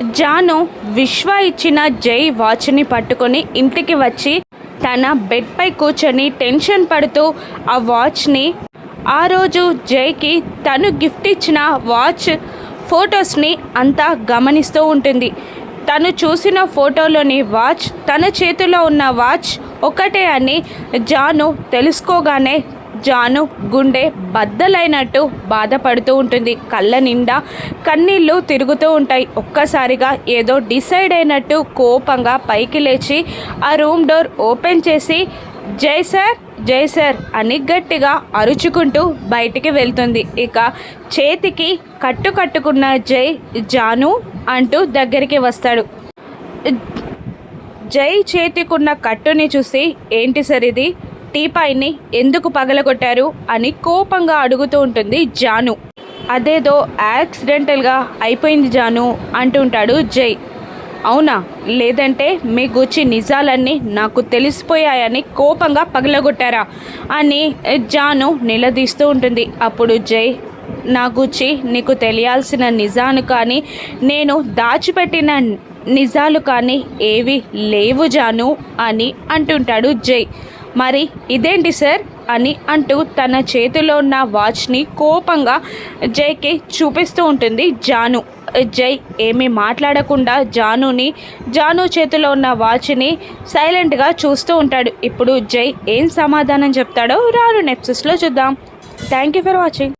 జాను విశ్వ ఇచ్చిన జై వాచ్ని పట్టుకొని ఇంటికి వచ్చి తన బెడ్పై కూర్చొని టెన్షన్ పడుతూ ఆ వాచ్ని ఆ రోజు జైకి తను గిఫ్ట్ ఇచ్చిన వాచ్ ఫొటోస్ని అంతా గమనిస్తూ ఉంటుంది. తను చూసిన ఫోటోలోని వాచ్ తన చేతిలో ఉన్న వాచ్ ఒకటే అని జాను తెలుసుకోగానే జాను గుండె బద్దలైనట్టు బాధపడుతూ ఉంటుంది. కళ్ళ నిండా కన్నీళ్ళు తిరుగుతూ ఉంటాయి. ఒక్కసారిగా ఏదో డిసైడ్ అయినట్టు కోపంగా పైకి లేచి ఆ రూమ్ డోర్ ఓపెన్ చేసి జై సార్ జై సార్ అని గట్టిగా అరుచుకుంటూ బయటికి వెళ్తుంది. ఇక చేతికి కట్టు కట్టుకున్న జై జాను అంటూ దగ్గరికి వస్తాడు. జై చేతికున్న కట్టుని చూసి ఏంటి సార్ ఇది? టీపాయిని ఎందుకు పగలగొట్టారు అని కోపంగా అడుగుతూ ఉంటుంది జాను. అదేదో యాక్సిడెంటల్గా అయిపోయింది జాను అంటుంటాడు జై. అవునా? లేదంటే మీ గుచ్చి నిజాలన్నీ నాకు తెలిసిపోయాయని కోపంగా పగలగొట్టారా? అని జాను నిలదీస్తూ ఉంటుంది. అప్పుడు జై నా గుచ్చి నీకు తెలియాల్సిన నిజాను కానీ నేను దాచిపెట్టిన నిజాలు కానీ ఏవి లేవు జాను అని అంటుంటాడు జై. మరి ఇదేంటి సార్? అని అంటూ తన చేతిలో ఉన్న వాచ్ని కోపంగా జైకి చూపిస్తూ ఉంటుంది జాను. జై ఏమీ మాట్లాడకుండా జానుని జాను చేతిలో ఉన్న వాచ్ని సైలెంట్గా చూస్తూ ఉంటాడు. ఇప్పుడు జై ఏం సమాధానం చెప్తాడో రాను నెప్సెస్లో చూద్దాం. Thank you for watching.